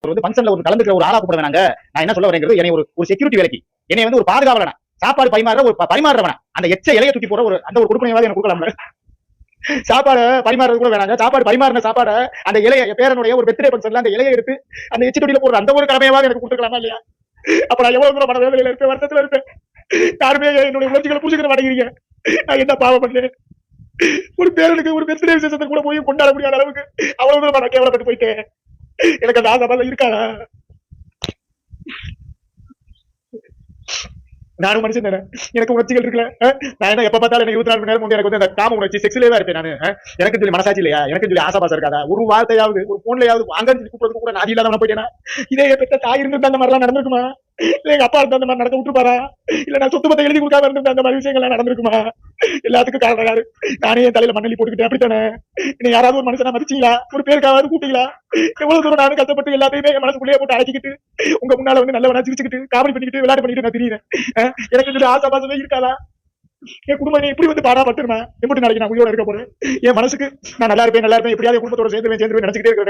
ஒரு வந்து ஃபங்க்ஷன்ல ஒரு கலந்துக்கிற ஒரு ஆளா கூப்பிட வேணாங்க நான் என்ன சொல்ல வரேங்கிறது என்னை ஒரு ஒரு செக்யூரிட்டி வேலைக்கு. என்னை வந்து ஒரு பாதுகாவலனா. சாப்பாடு பரிமாற ஒரு ப- அந்த எச்ச இலைய தூக்கி போற ஒரு அந்த ஒரு கொடுக்கணும் எனக்கு கொடுக்கலாம் சாப்பாடு பரிமாறது கூட வேணாங்க. சாப்பாடு பரிமாறின சாப்பாடு அந்த இலைய பேரனுடைய ஒரு பெர்த்டே ஃபங்க்ஷன்ல அந்த இலையை எடுத்து அந்த எச்சி தொட்டியில போடுற அந்த ஒரு கடமையாவது எனக்கு கொடுத்துக்கலாமா இல்லையா? அப்ப நான் எவ்வளவு தூரம் மனவேதனையில இருப்பேன் வருத்தத்துல இருப்பேன். யாருமே என்னுடைய உணர்ச்சிகளை புரிஞ்சுக்கிற மாட்டேங்கிறீங்க. நான் என்ன பாவம் பண்ணேன்? ஒரு பேரனுக்கு ஒரு பெர்த்டே விசேஷத்தை கூட போய் கொண்டாட முடியாத அளவுக்கு அவ்வளவு தூரம் நான் கேவலப்பட்டு போயிட்டேன். எனக்கு அந்த ஆசை இருக்காதா நானும் மனுஷன் தானே. எனக்கு உணர்ச்சிகள் இருக்குல்ல? நான் என்ன எப்ப பார்த்தாலும் எனக்கு இருபத்தி நாலு மணி நேரம் வந்து எனக்கு வந்து அந்த காம உணர்ச்சி செக்ஸ்லேயே தான் இருப்பேன் நான். எனக்கு சொல்லி மனசாட்சி இல்லையா? எனக்கு சொல்லி ஆசை பாசம் இருக்காதா? ஒரு வார்த்தையாவது ஒரு போன்லயாவது வாங்கன்னு சொல்லி கூப்பிடுறது கூட நான் இல்லாத போயிட்டேனா? இதே பெற்ற பெத்த தாய் இருந்து அந்த மாதிரிலாம் நடந்திருக்குமா? இல்ல எங்க அப்பா இருந்து அந்த மாதிரி நடக்க விட்டுருப்பாரா? இல்ல நான் சொத்து பத்த எழுதி கொடுக்காம இருந்து அந்த மாதிரி விஷயங்கள்லாம் நடந்திருக்குமா? எல்லாத்துக்கும் காரணம் யாரு? நானே என் தலையில மண்ணலி போட்டுக்கிட்டேன். அப்படித்தானே? இன்னும் யாராவது ஒரு மனுஷனா மதிச்சீங்களா? ஒரு பேருக்காவது கூப்பிட்டீங்களா? எவ்வளவு தூரம் நானும் கஷ்டப்பட்டு எல்லாத்தையுமே என் மனசுக்குள்ளேயே போட்டு அடக்கிக்கிட்டு உங்க முன்னால வந்து நல்லவனா சிரிச்சுக்கிட்டு காமெடி பண்ணிக்கிட்டு விளையாட்டு பண்ணிட்டு நான் தெரியுறேன் எனக்கு இதுல ஆசை பாசமே இருக்காதா? என் குடும்பம் நீ இப்படி வந்து பாடா பட்டுருமா எப்படி நாளைக்கு நான் உயிரோட இருக்க போறேன். என் மனசுக்கு நான் நல்லா இருப்பேன் நல்லா இருப்பேன். எப்படியாவது குடும்பத்தோட சேர்ந்து சேர்ந்து நினைச்சுக்கிட்டே இருக்கிறேன்.